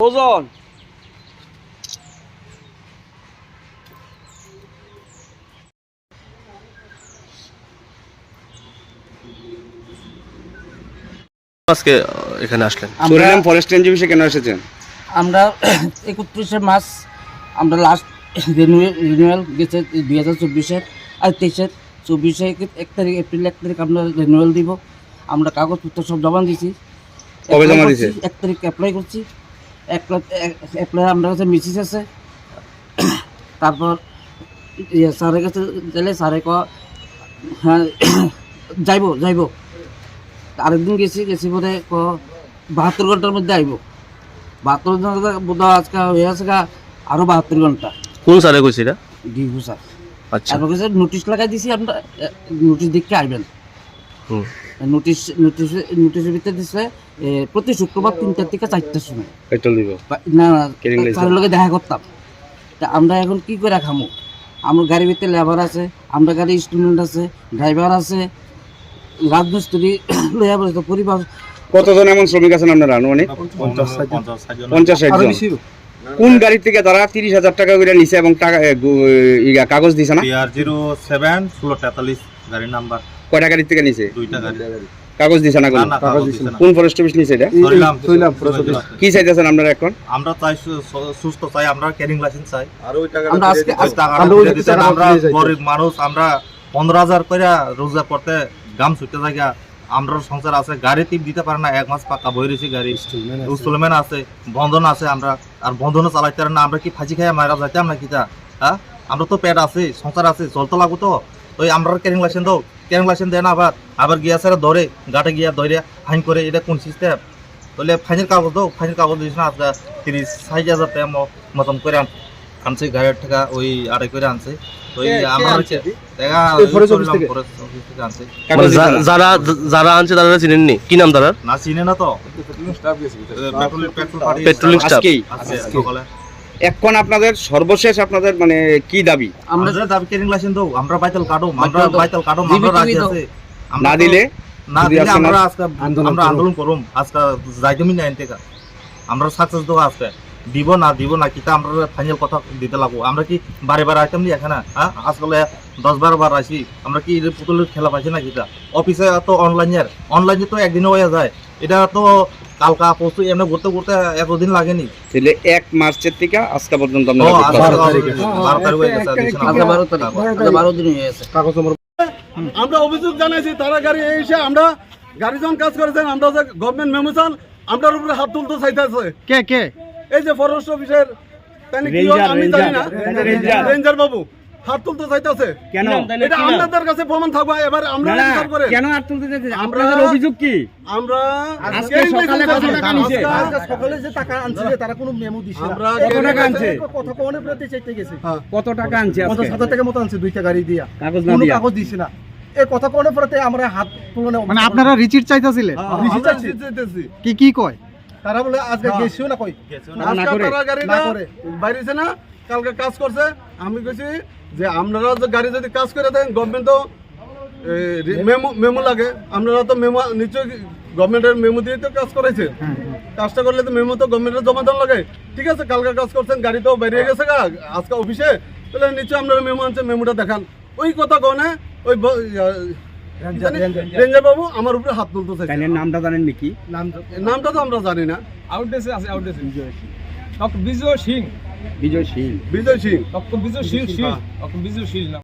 ওজন। আজকে এখানে আসলেন। সুরিনাম ফরেস্ট রেঞ্জ অফিসে কেন এসেছেন? আমরা একত্রিশে মাস আমরা লাস্ট রিনিউয়াল গেছে দুই হাজার চব্বিশের আর তেইশের চব্বিশে এক তারিখ এপ্রিল এক তারিখ আমরা রিনিউয়াল দিব। আমরা কাগজপত্র সব জমা দিছি এক তারিখ অ্যাপ্লাই করছি। অ্যাপ্লাই আমরা কাছে মিসিস আছে। তারপর ইয়ে স্যারের কাছে গেলে স্যারে ক হ্যাঁ যাইব যাইব। আরেকদিন গেছি গেছি পরে ক বাহাত্তর ঘণ্টার মধ্যে আইব। বাহাত্তর ঘণ্টা বোধ আজকে হয়ে আছে গা আরও বাহাত্তর ঘণ্টা। কোন স্যারে কইছি এটা? ডিভু স্যার। তারপর কাছে নোটিশ লাগাই দিছি আমরা নোটিশ দেখে আইবেন হুম। নোটিশ নোটিশ নোটিশের ভিতরে দিছে প্রতি শুক্রবার তিনটার থেকে চারটার সময়। পেট্রোল দিব না না Training লগে দেখা করতাম। তা আমরা এখন কি করে খামো? আমার গাড়ির ভিতরে লেবার আছে আমরা গাড়ি স্টুডেন্ট আছে ড্রাইভার আছে রাজমিস্ত্রি বলে তো পরিবার কতজন এমন শ্রমিক আছেন আপনারা আনুমানিক? পঞ্চাশ ষাট জন। কোন গাড়ি থেকে তারা তিরিশ হাজার টাকা করে নিছে এবং টাকা ইয়া, কাগজ দিছে না? জিরো সেভেন ষোলো তেতাল্লিশ গাড়ির নাম্বার। কয়টা গাড়ি থেকে নিছে? দুইটা গাড়ি। কাগজ দিছে না না কোনো? না কাগজ দিছে না। কোন ফরেস্ট অফিস নিছে এটা? কি চাইতেছেন আপনারা এখন? আমরা চাই সু- সু- সুস্থ চাই আমরা ক্যারিং লাইসেন্স চাই। ওই আমরা গরিব মানুষ আমরা পনেরো হাজার করে রোজগার করতে গাম ছুটতে থাকি আমরা সংসার আছে গাড়ি টিপ দিতে পারে না এক মাস পাকা বই রয়েছে গাড়ি। ইনস্টলমেন্ট আছে বন্ধন আছে আমরা আর বন্ধনও চালাইতে না, আমরা কি ফাঁসি খাইয়া মারা যাইতাম না কিতা হ্যাঁ আমরা তো পেট আছে, সংসার আছে তো লাগবো তো। ওই আমরা ক্যারিং লাইসেন্স দাও, ক্যারিং লাইসেন্স দেয় না আবার। আবার গিয়া স্যার ধরে গাটে গিয়া ধরে ফাইন করে এটা কোন সিস্টেম তাহলে ফাইনের কাগজ দাও, ফাইনের কাগজ দিস না তিরিশ, ষাট হাজার টাকা মতন করে আনছে গাড়ির টাকা ওই আড়াই করে আনছে। ওই আমরা হচ্ছে টাকা ফরেস্ট অফিস থেকে? আনছে। কাগজ দিছে যা- না? যারা যারা আনছে তারা চিনেননি? কি নাম তারা না চিনে না তো। পেট্রোল পেট্রোল পাঠিয়ে পেট্রোলিং স্টাফ। সকালে এখন আপনাদের সর্বশেষ আপনাদের মানে কি দাবি? আমরা আমরা দাবি ক্যারিং লাইসেন্স দাও আমরা বাইতাল কাটো আমরা বাইতাল কাটো আমরা রাজি আছে। না দিলে? না দিলে আমরা আজকে আমরা আন্দোলন করুম। আজকে যাইতমি না এনতে আমরা সাকসেস দেবো আজকে। দিব না দিব না কিতা আমরা ফাইনাল কথা দিতে লাগবো। আমরা কি বারে বারে আইতাম নি এখানে হ্যাঁ? আজকালে দশ বারো বার আসি আমরা কি পুতুলের খেলা পাইছি না কিতা? অফিসে তো অনলাইনের অনলাইনে তো একদিনে হয়ে যায়। এটা তো কালকা পরশু এমনি ঘুরতে ঘুরতে এতদিন লাগেনি। তাহলে এক মার্চের থেকে আজকে পর্যন্ত করতে বারো তারিখ হয়ে বারো তারিখ। বারো দিন হয়ে গেছে। আমরা অভিযোগ জানাইছি তারা গাড়ি এসে আমরা গাড়ি কাজ করেছেন আমরা যে গভর্নমেন্ট মেমোশন আমরার উপরে হাত তুলতে চাইতেছে। কে কে? এই যে ফরেস্ট অফিসের তাই কি হয় আমি জানি না। রেঞ্জার বাবু হাত তুলতে চাইতেছে। কেন? এটা আপনাদের কাছে প্রমাণ থাকবে এবার আমরা না, না, বিচার করে। কেন আর তুলতে চাইছে আপনাদের অভিযোগ কি? আমরা আজকে সকালে কত টাকা নিছে? সকালে যে টাকা আনছে তারা কোনো মেমো দিছে আমরা কত টাকা আনছে? প্রতি চাইতে গেছে। কত টাকা আনছে আজকে? টাকা মতো আনছে দুইটা গাড়ি দিয়া। কাগজ না দিয়া? কাগজ দিছে না। এই কথা কোনে প্রতি আমরা হাত তুলনে মানে আপনারা রিচিট চাইতেছিলেন? চাইতেছি। কি কি কয়? তারা বলে আজকে গেছিও না কই? না। আজকে করে। তারা গাড়িটা বাইরেছে না কালকে কাজ করছে। আমি কইছি যে আপনারা যে গাড়ি যদি কাজ করে দেন গভর্নমেন্ট তো মেমো মেমো লাগে। আপনারা তো মেমো নিশ্চয়ই গভর্নমেন্টের মেমো দিয়ে তো কাজ করেছে কাজটা করলে তো মেমো তো গভর্নমেন্টের জমা দেওয়া লাগে। ঠিক আছে কালকে কাজ করছেন গাড়ি তো বেরিয়ে গেছে গা আজকে অফিসে তাহলে নিশ্চয়ই আপনারা মেমো আনছে মেমোটা দেখান। ওই কথা কনে ওই রেঞ্জার বাবু আমার উপরে হাত তুলতে চাইছে। নামটা জানেন নাকি নামটা তো আমরা জানি না। আউটডেসে আছে আউটডেসে। Doctor Vijay Singh. Vijay Singh. Vijay Singh. Doctor Vijay Singh Singh doctor Vijay Singh